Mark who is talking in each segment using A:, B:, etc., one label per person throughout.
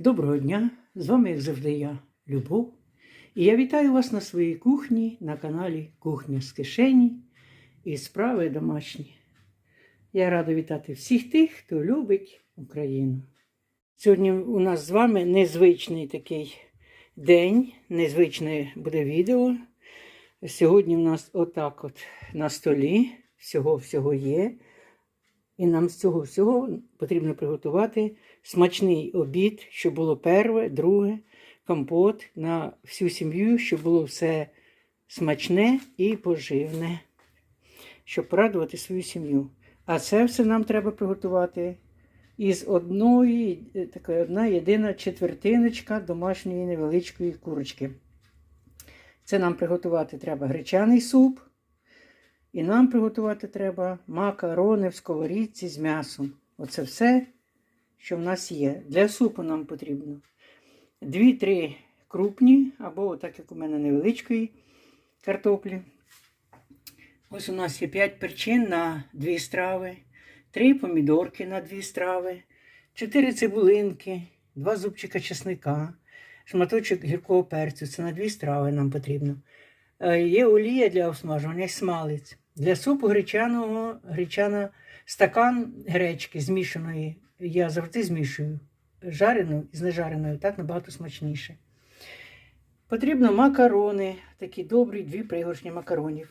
A: Доброго дня! З вами, як завжди, я, Любов. І я вітаю вас на своїй кухні на каналі Кухня з кишені і справи домашні. Я рада вітати всіх тих, хто любить Україну. Сьогодні у нас з вами незвичний такий день, незвичне буде відео. Сьогодні в нас отак от на столі всього-всього є. І нам з цього всього потрібно приготувати смачний обід, щоб було перше, друге, компот на всю сім'ю, щоб було все смачне і поживне, щоб порадувати свою сім'ю. А це все нам треба приготувати із одної, е, така одна єдина четвертиночка домашньої невеличкої курочки. Це нам приготувати треба гречаний суп. І нам приготувати треба макарони в сковорідці з м'ясом. Оце все, що в нас є. Для супу нам потрібно 2-3 крупні, або так як у мене невеличкої картоплі. Ось у нас є 5 перчин на 2 страви, 3 помідорки на 2 страви, 4 цибулинки, 2 зубчика чесника, шматочок гіркого перцю. Це на 2 страви нам потрібно. Е, Є олія для обсмажування і смалець. Для супу гречаного, гречана стакан гречки змішаної. Я завжди змішую жарену з нежареною, так набагато смачніше. Потрібно макарони, такі добрі, дві пригоршні макаронів.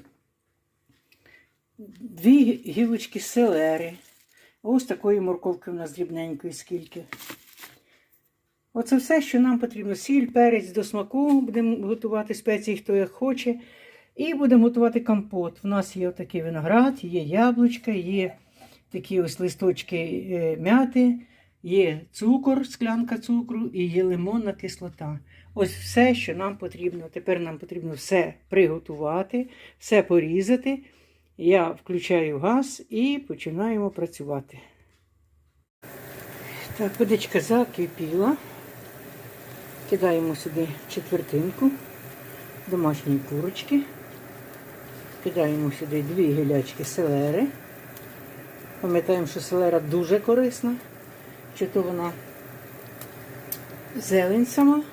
A: Дві гілочки селери. Ось такої морковки у нас дрібненької скільки. Оце все, що нам потрібно. Сіль, перець до смаку. Будемо готувати спеції, хто як хоче. І будемо готувати компот. У нас є такий виноград, є яблучка, є такі ось листочки е, м'яти, є цукор, склянка цукру і є лимонна кислота. Ось все, що нам потрібно. Тепер нам потрібно все приготувати, все порізати. Я включаю газ і починаємо працювати. Так, водичка закипіла. Кидаємо сюди четвертинку домашньої курочки. Кидаємо сюди дві гілячки селери. Пам'ятаємо, що селера дуже корисна, чи то вона зелень сама,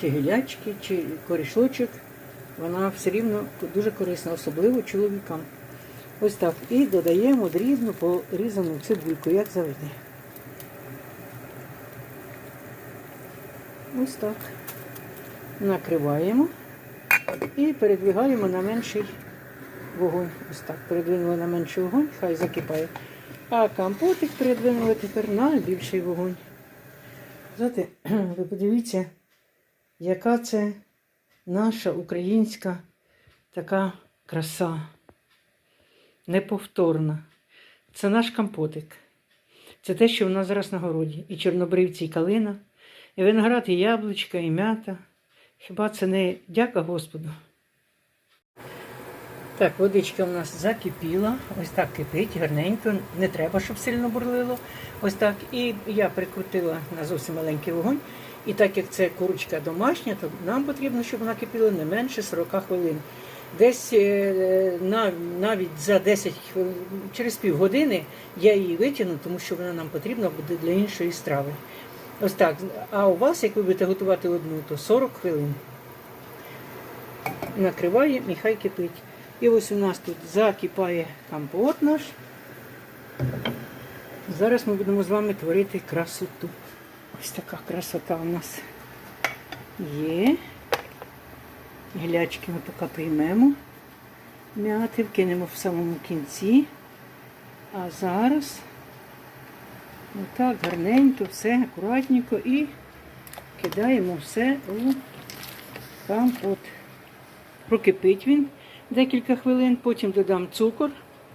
A: чи гілячки, чи корішочок. Вона все рівно дуже корисна, особливо чоловікам. Ось так. І додаємо дрібно порізану цибульку, як завжди. Ось так. Накриваємо і передвигаємо на менший вогонь. Ось так. Передвинули на менший вогонь, хай закипає. А компотик передвинули тепер на більший вогонь. Знаєте, ви подивіться, яка це наша українська така краса. Неповторна. Це наш компотик. Це те, що в нас зараз на городі. І чорнобривці, і калина, і виноград, і яблучка, і м'ята. Хіба це не дяка Господу? Так, водичка у нас закипіла, ось так кипить, гарненько, не треба, щоб сильно бурлило. Ось так. І я прикрутила на зовсім маленький вогонь. І так як це курочка домашня, то нам потрібно, щоб вона кипіла не менше 40 хвилин. Десь е, навіть за 10 хвилин, через півгодини я її витягну, тому що вона нам потрібна буде для іншої страви. Ось так. А у вас, як ви будете готувати одну, то 40 хвилин. Накриваємо і хай кипить. І ось у нас тут закипає компот наш. Зараз ми будемо з вами творити красоту. Ось така красота у нас є. Глячки ми поки приймемо. М'яти вкинемо в самому кінці. А зараз отак гарненько, все, акуратненько і кидаємо все у компот. Прокипить він декілька хвилин, потім додам цукор,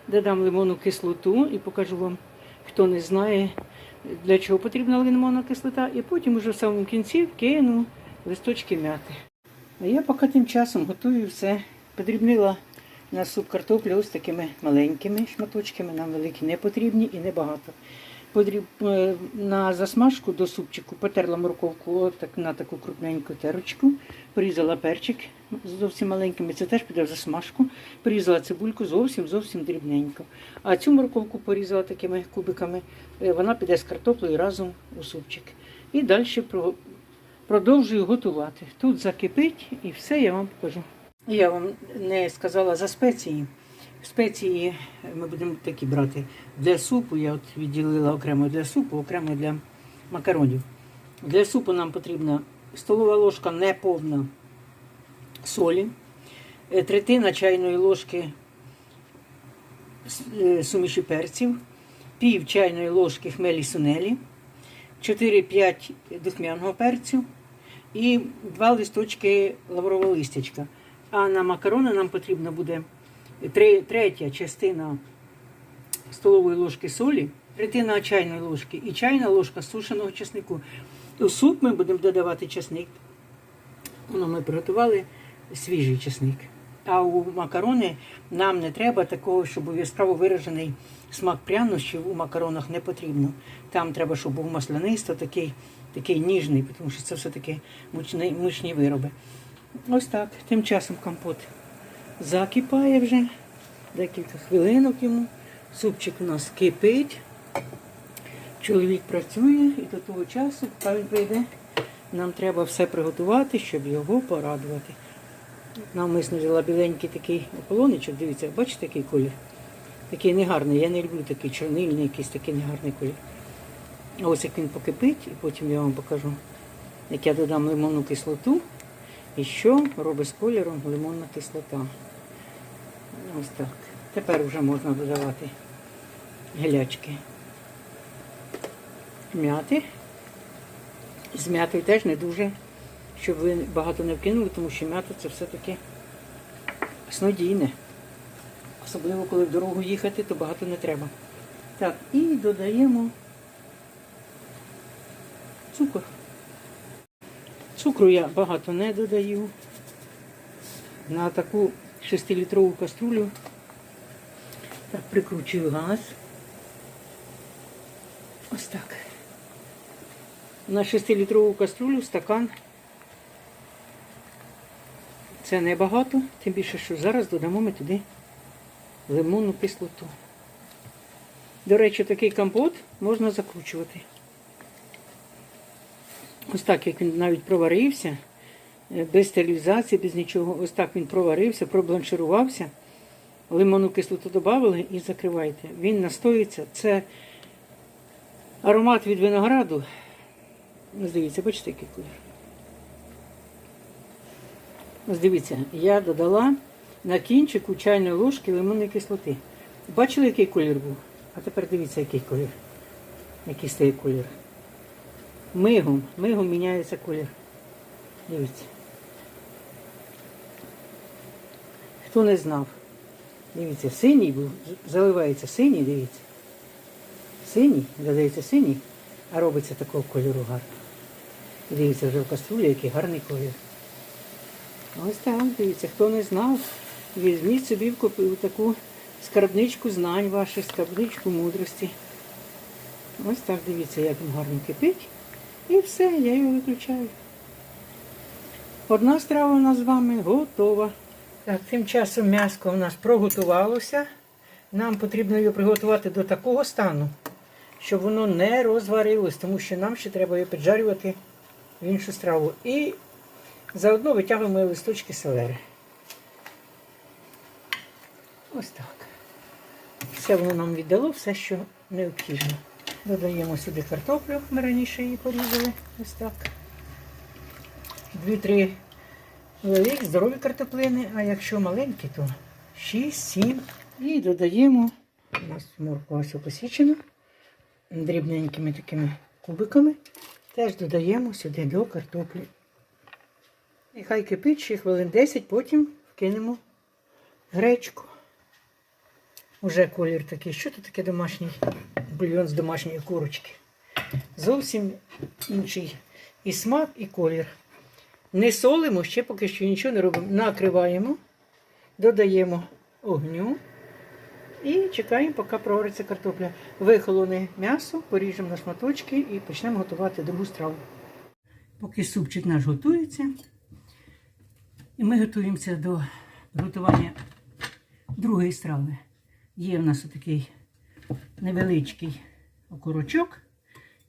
A: додам лимонну кислоту і покажу вам, хто не знає, для чого потрібна лимонна кислота, і потім уже в самому кінці вкину листочки м'яти. А я поки тим часом готую все. Подрібнила на суп картоплю ось такими маленькими шматочками, нам великі не потрібні і небагато. Е, на засмажку до супчику потерла морковку отак, на таку крупненьку терочку, порізала перчик зовсім маленькими, це теж піде в засмажку. Порізала цибульку зовсім зовсім дрібненько. А цю морковку порізала такими кубиками, е, вона піде з картоплею разом у супчик. І далі продовжую готувати. Тут закипить і все я вам покажу. Я вам не сказала за спеції. Спеції ми будемо такі брати для супу. Я от відділила окремо для супу, окремо для макаронів. Для супу нам потрібна столова ложка неповна солі, е, третина чайної ложки е, суміші перців, пів чайної ложки хмелі сунелі, 4-5 духмяного перцю і два листочки лаврового листячка. А на макарони нам потрібно буде третя частина столової ложки солі, третина чайної ложки і чайна ложка сушеного чеснику. У суп ми будемо додавати чесник. Воно ми приготували свіжий чесник. А у макарони нам не треба такого, щоб яскраво виражений смак прянощів у макаронах не потрібно. Там треба, щоб був маслянисто, такий, такий ніжний, тому що це все-таки мучні, мучні вироби. Ось так. Тим часом компот закипає вже. Декілька хвилинок йому. Супчик у нас кипить. Чоловік працює і до того часу, поки він прийде, нам треба все приготувати, щоб його порадувати. Навмисно взяла біленький такий ополоничок, дивіться, бачите, який колір? Такий негарний. Я не люблю такий чорнильний, якийсь такий негарний колір. Ось як він покипить, і потім я вам покажу, як я додам лимонну кислоту. І що робить з кольором лимонна кислота. Ось так. Тепер вже можна додавати гелячки. М'яти. З м'ятою теж не дуже, щоб ви багато не вкинули, тому що м'ята це все-таки снодійне. Особливо, коли в дорогу їхати, то багато не треба. Так, і додаємо цукор. Цукру я багато не додаю. На таку 6-літрову каструлю так прикручую газ. Ось так. На 6-літрову каструлю стакан. Це небагато, тим більше, що зараз додамо ми туди лимонну кислоту. До речі, такий компот можна закручувати. Ось так, як він навіть проварився, без стерилізації, без нічого. Ось так він проварився, пробланширувався. Лимонну кислоту додали і закривайте. Він настоїться. Це аромат від винограду. Дивіться, бачите, який колір. Ось дивіться, я додала на кінчику чайної ложки лимонної кислоти. Бачили, який колір був? А тепер дивіться, який колір. Який стає колір. Мигом, мигом міняється колір. Дивіться. Хто не знав? Дивіться, синій був, заливається синій, дивіться. Синій, додається синій, а робиться такого кольору гарно. Дивіться, вже в каструлі, який гарний колір. Ось так, дивіться, хто не знав, візьміть собі в таку скарбничку знань ваших, скарбничку мудрості. Ось так дивіться, як він гарно кипить. І все, я його виключаю. Одна страва у нас з вами готова. Так, тим часом м'яско у нас проготувалося. Нам потрібно його приготувати до такого стану, щоб воно не розварилось, тому що нам ще треба його піджарювати в іншу страву. І заодно витягуємо листочки селери. Ось так. Все воно нам віддало, все, що необхідно. Додаємо сюди картоплю, ми раніше її порізали. Ось так. Дві-три великі, здорові картоплини, а якщо маленькі, то 6-7. І додаємо, у нас морква ось посічена дрібненькими такими кубиками. Теж додаємо сюди до картоплі. І хай кипить ще хвилин 10, потім вкинемо гречку. Уже колір такий. Що тут таке домашній бульйон з домашньої курочки? Зовсім інший і смак, і колір. Не солимо, ще поки що нічого не робимо. Накриваємо, додаємо огню І чекаємо, поки прогориться картопля. Вихолоне м'ясо, поріжемо на шматочки і почнемо готувати другу страву. Поки супчик наш готується, і ми готуємося до готування другої страви. Є в нас отакий невеличкий окорочок,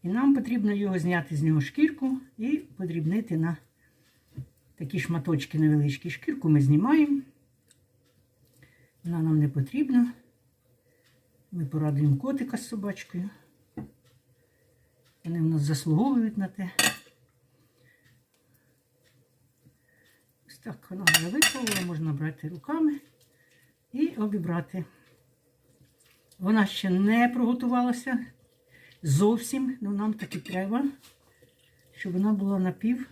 A: і нам потрібно його зняти з нього шкірку і подрібнити на такі шматочки невеличкі. Шкірку ми знімаємо. Вона нам не потрібна. Ми порадуємо котика з собачкою. Вони в нас заслуговують на те. Ось так вона вже випала, можна брати руками і обібрати. Вона ще не проготувалася зовсім, але нам таки треба, щоб вона була напів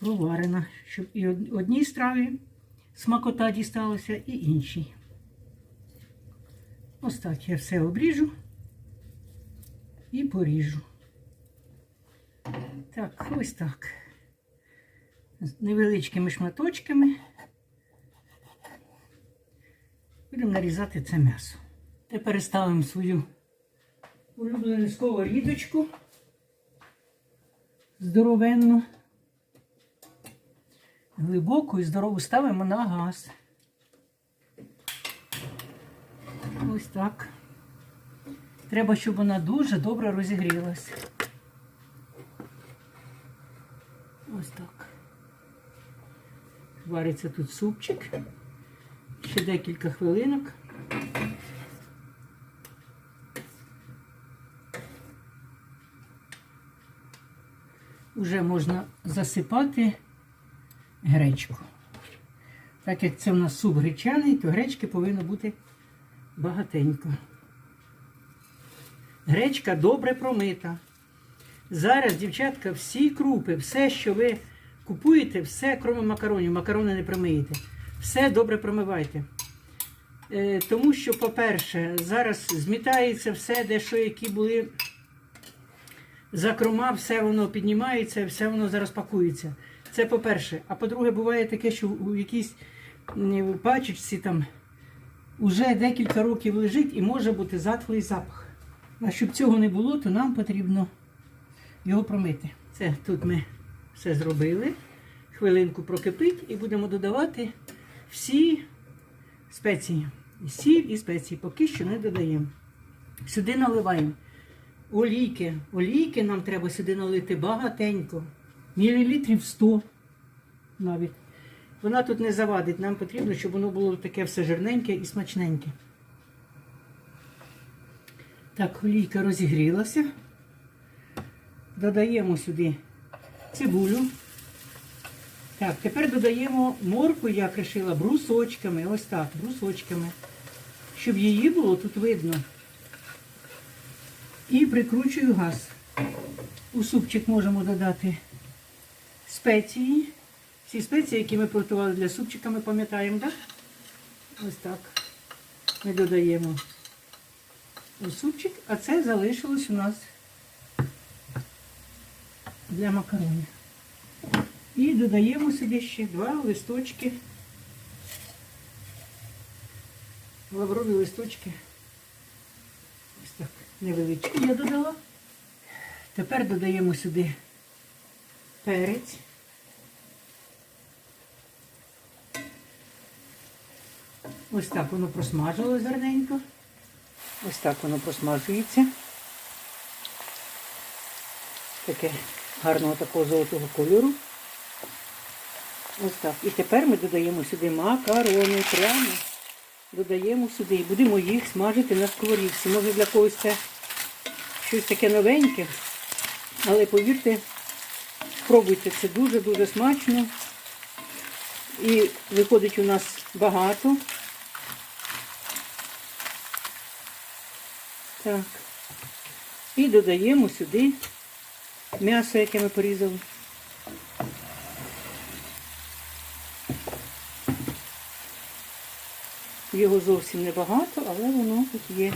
A: проварена, щоб і одній страві смакота дісталася, і іншій. Ось так я все обріжу і поріжу. Так, ось так. З невеличкими шматочками будемо нарізати це м'ясо. Тепер ставимо свою улюблену сковорідочку здоровенну, глибоку і здорову ставимо на газ. Ось так. Треба, щоб вона дуже добре розігрілась. Ось так. Вариться тут супчик. Ще декілька хвилинок. Уже можна засипати гречку. Так як це у нас суп гречаний, то гречки повинно бути багатенько. Гречка добре промита. Зараз, дівчатка, всі крупи, все, що ви купуєте, все, крім макаронів, макарони не промиєте. Все добре промивайте. Е, тому що, по-перше, зараз змітається все, де що, які були закрома, все воно піднімається, все воно зараз пакується. Це по-перше. А по-друге, буває таке, що у якійсь пачечці там уже декілька років лежить і може бути затхлий запах. А щоб цього не було, то нам потрібно його промити. Це тут ми все зробили. Хвилинку прокипить і будемо додавати всі спеції. І Сіль і спеції поки що не додаємо. Сюди наливаємо олійки. Олійки нам треба сюди налити багатенько. Мілілітрів 100 навіть. Вона тут не завадить. Нам потрібно, щоб воно було таке все жирненьке і смачненьке. Так, олійка розігрілася. Додаємо сюди цибулю. Так, тепер додаємо морку, я кришила брусочками, ось так, брусочками, щоб її було тут видно. І прикручую газ. У супчик можемо додати спеції. Всі спеції, які ми приготували для супчика, ми пам'ятаємо, так? Ось так. Ми додаємо у супчик, а це залишилось у нас для макаронів. І додаємо сюди ще два листочки. Лаврові листочки. Ось так, невеличкі я додала. Тепер додаємо сюди перець. Ось так воно просмажилось гарненько. Ось так воно просмажується. Таке гарного такого золотого кольору. Ось так. І тепер ми додаємо сюди макарони прямо. Додаємо сюди і будемо їх смажити на сковорідці. Може для когось це щось таке новеньке. Але повірте, спробуйте, це дуже-дуже смачно. І виходить у нас багато. Так. І додаємо сюди м'ясо, яке ми порізали. Його зовсім небагато, але воно тут є.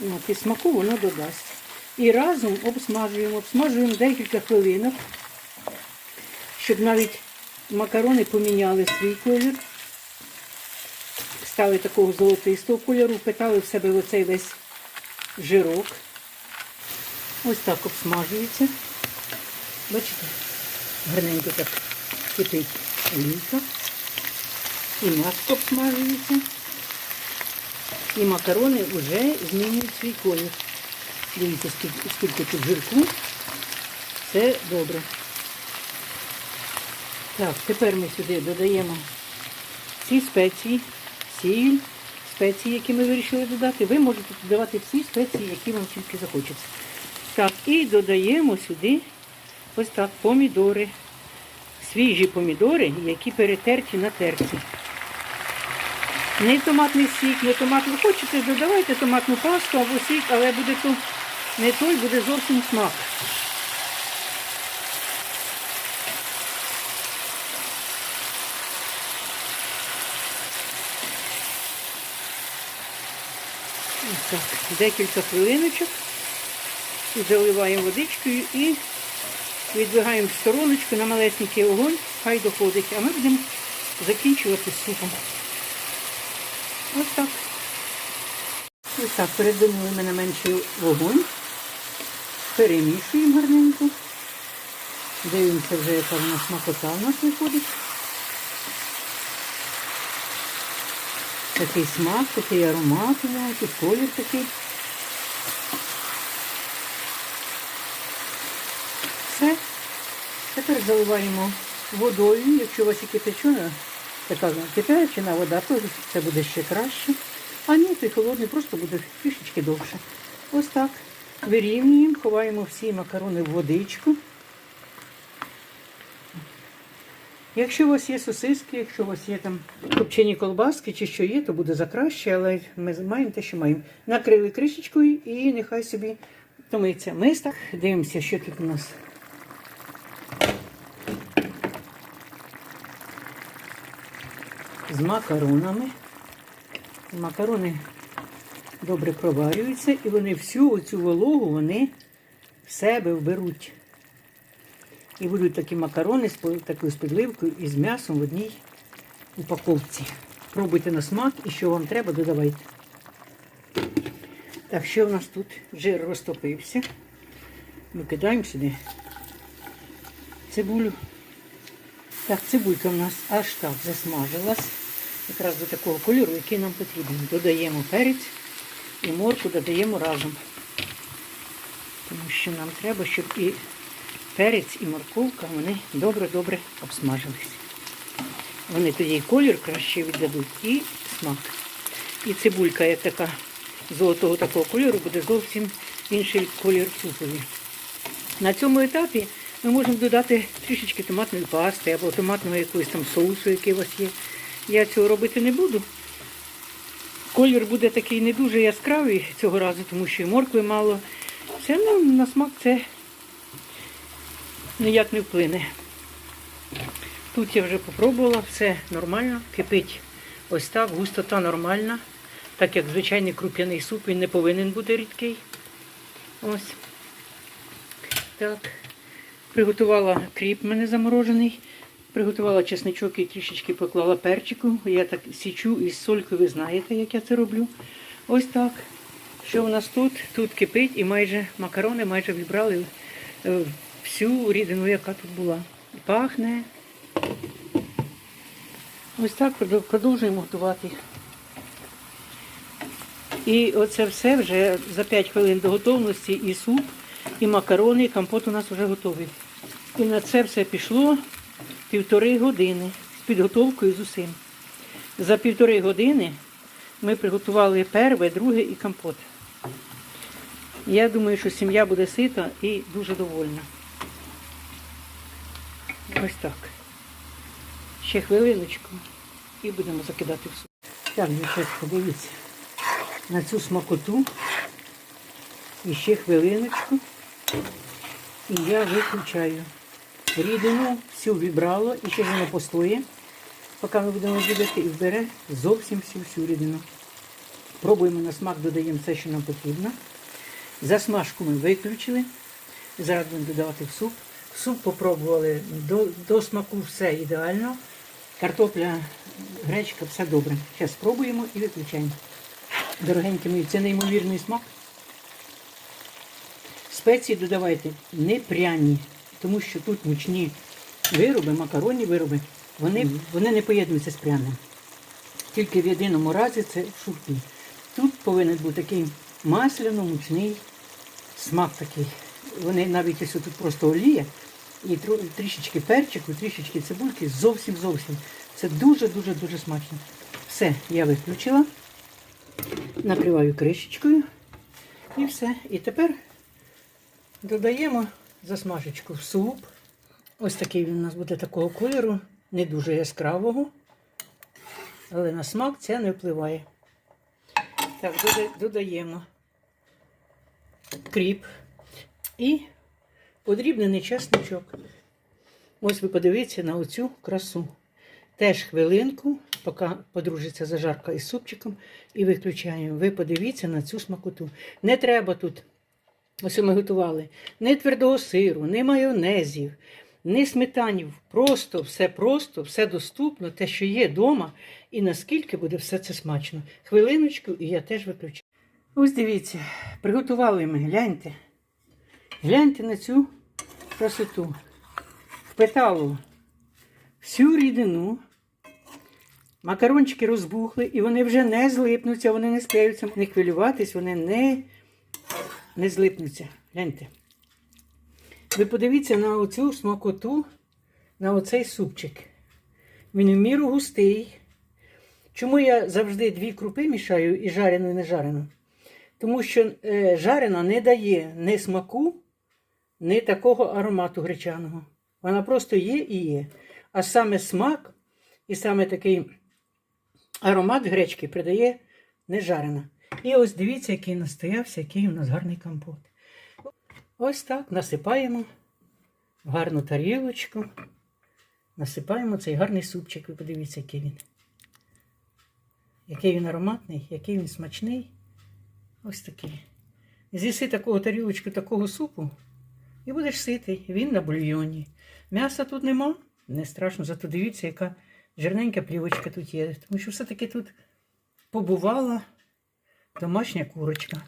A: От, і смаку воно додасть. І разом обсмажуємо, обсмажуємо декілька хвилинок, щоб навіть макарони поміняли свій колір. стали такого золотистого кольору, впитали в себе оцей весь жирок. Ось так обсмажується. Бачите, гарненько так кипить олійка. І м'ясо обсмажується. І макарони вже змінюють свій колір. Дивіться, скільки, скільки тут жирку. Це добре. Так, тепер ми сюди додаємо всі спеції, сіль, спеції, які ми вирішили додати. Ви можете додавати всі спеції, які вам тільки захочеться. Так, і додаємо сюди ось так помідори. Свіжі помідори, які перетерті на терці. Не томатний сік, не томат. Ви хочете, додавайте томатну пасту або сік, але буде то не той, буде зовсім смак. Так, декілька хвилиночок. І заливаємо водичкою і відбігаємо в стороночку на малесенький огонь, хай доходить. А ми будемо закінчувати супом. Ось так. Ось так, передвинули ми на менший вогонь. Перемішуємо гарненько. Дивимося вже, яка вона смакота у нас виходить. Такий смак, такий аромат, тут колір такий. Все. Тепер заливаємо водою. Якщо у вас і кипячена, така кипячена вода, то це буде ще краще. А ні, то й холодний, просто буде трішечки довше. Ось так. Вирівнюємо, ховаємо всі макарони в водичку. Якщо у вас є сосиски, якщо у вас є там копчені колбаски чи що є, то буде за краще, але ми маємо те, що маємо. Накрили кришечкою і нехай собі томиться. Ми так дивимося, що тут у нас. З макаронами. Макарони добре проварюються і вони всю оцю вологу вони в себе вберуть. І будуть такі макарони з такою з підливкою і з м'ясом в одній упаковці. Пробуйте на смак і що вам треба, додавайте. Так, що в нас тут? Жир розтопився. Ми кидаємо сюди цибулю. Так, цибулька в нас аж так засмажилась. Якраз до такого кольору, який нам потрібен. Додаємо перець і морку додаємо разом. Тому що нам треба, щоб і перець, і морковка вони добре-добре обсмажились. Вони тоді і колір краще віддадуть, і смак. І цибулька, як така золотого такого кольору, буде зовсім інший колір супові. На цьому етапі ми можемо додати трішечки томатної пасти або томатного якогось там соусу, який у вас є. Я цього робити не буду. Колір буде такий не дуже яскравий цього разу, тому що і моркви мало. Це ну, на смак це ніяк не вплине. Тут я вже попробувала, все нормально, кипить ось так, густота нормальна. Так як звичайний круп'яний суп, він не повинен бути рідкий. Ось. Так. Приготувала кріп мене заморожений. Приготувала чесничок і трішечки поклала перчику. Я так січу із солькою, ви знаєте, як я це роблю. Ось так. Що у нас тут? Тут кипить і майже макарони майже вібрали е, всю рідину, яка тут була. Пахне. Ось так продовжуємо готувати. І оце все вже за 5 хвилин до готовності і суп, і макарони, і компот у нас вже готовий. І на це все пішло півтори години з підготовкою з усім. За півтори години ми приготували перше, друге і компот. Я думаю, що сім'я буде сита і дуже довольна. Ось так. Ще хвилиночку і будемо закидати в суп. Так, дівчатка, дивіться на цю смакоту. І ще хвилиночку. І я виключаю. Рідину всю вібрало і ще воно постоє, поки ми будемо додати, і вбере зовсім всю всю рідину. Пробуємо на смак, додаємо все, що нам потрібно. Засмажку ми виключили. Зараз будемо додавати в суп. Суп попробували до, до смаку все ідеально. Картопля, гречка, все добре. Зараз спробуємо і виключаємо. Дорогенькі мої, це неймовірний смак. Спеції додавайте не пряні, тому що тут мучні вироби, макаронні вироби, вони, вони не поєднуються з пряним. Тільки в єдиному разі це шурпі. Тут повинен бути такий масляно-мучний смак такий. Вони навіть ось тут просто олія і трішечки перчику, трішечки цибульки, зовсім зовсім. Це дуже-дуже дуже смачно. Все, я виключила. Накриваю кришечкою. І все. І тепер додаємо засмажечку в суп. Ось такий він у нас буде такого кольору, не дуже яскравого. Але на смак це не впливає. Так, додаємо кріп і подрібнений чесничок. Ось ви подивіться на оцю красу. Теж хвилинку, поки подружиться зажарка із супчиком, і виключаємо. Ви подивіться на цю смакоту. Не треба тут, ось ми готували, ні твердого сиру, ні майонезів, ні сметанів. Просто, все просто, все доступно, те, що є вдома, і наскільки буде все це смачно. Хвилиночку, і я теж виключаю. Ось дивіться, приготували ми, гляньте. Гляньте на цю красоту. Впитало всю рідину. Макарончики розбухли, і вони вже не злипнуться, вони не склеються. Не хвилюватись, вони не, не злипнуться. Гляньте. Ви подивіться на оцю смакоту, на оцей супчик. Він в міру густий. Чому я завжди дві крупи мішаю і жарену, і не жарену? Тому що е, жарена не дає ні смаку, ні такого аромату гречаного. Вона просто є і є. А саме смак і саме такий аромат гречки придає не жарена. І ось дивіться, який настоявся, який у нас гарний компот. Ось так насипаємо в гарну тарілочку. Насипаємо цей гарний супчик. Ви подивіться, який він. Який він ароматний, який він смачний. Ось такий. З'їси такого тарілочку, такого супу, і будеш ситий. Він на бульйоні. М'яса тут нема, не страшно, зато дивіться, яка жирненька плівочка тут є. Тому що все-таки тут побувала домашня курочка.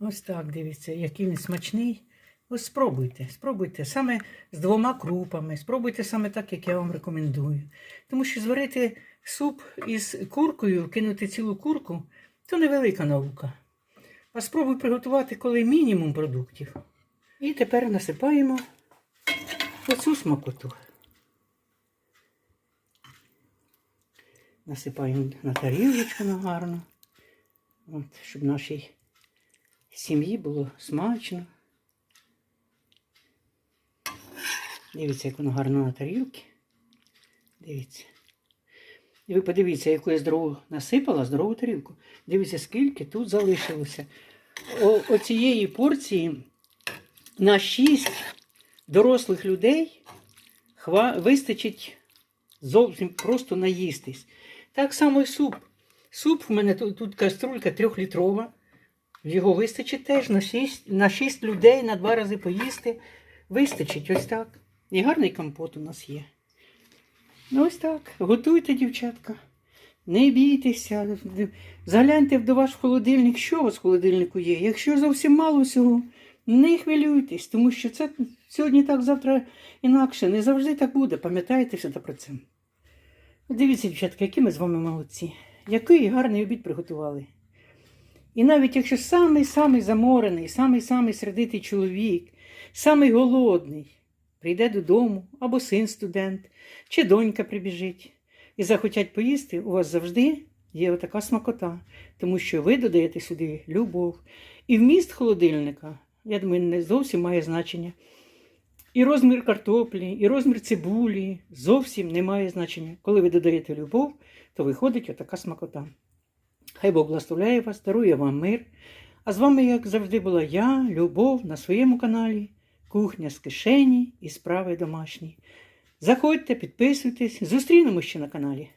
A: Ось так дивіться, який він смачний. Ось спробуйте, спробуйте саме з двома крупами, спробуйте саме так, як я вам рекомендую. Тому що зварити суп із куркою, кинути цілу курку то невелика наука. А спробуй приготувати коли мінімум продуктів. І тепер насипаємо оцю смакоту. Насипаємо на тарілочку на гарну, От, щоб нашій сім'ї було смачно. Дивіться, як воно гарно на тарілці. Дивіться. І ви подивіться, яку я здорову насипала, здорову тарілку. Дивіться, скільки тут залишилося. О, оцієї порції на 6 дорослих людей вистачить зовсім просто наїстись. Так само і суп. Суп в мене тут, тут каструлька трьохлітрова. Його вистачить теж на 6, на 6 людей на два рази поїсти. Вистачить ось так. І гарний компот у нас є. Ну, ось так. Готуйте, дівчатка. Не бійтеся. Загляньте до ваш холодильник, що у вас в холодильнику є. Якщо зовсім мало всього, не хвилюйтесь, тому що це сьогодні так, завтра інакше. Не завжди так буде. Пам'ятайте все про це. Дивіться, дівчатка, які ми з вами молодці. Який гарний обід приготували. І навіть якщо самий-самий заморений, самий-самий сердитий чоловік, самий голодний, прийде додому, або син студент, чи донька прибіжить і захотять поїсти, у вас завжди є отака смакота, тому що ви додаєте сюди любов. І вміст холодильника, я думаю, не зовсім має значення. І розмір картоплі, і розмір цибулі зовсім не має значення. Коли ви додаєте любов, то виходить отака смакота. Хай Бог благословляє вас, дарує вам мир. А з вами, як завжди, була я, Любов, на своєму каналі Кухня з кишені і справи домашні. Заходьте, підписуйтесь, зустрінемося ще на каналі.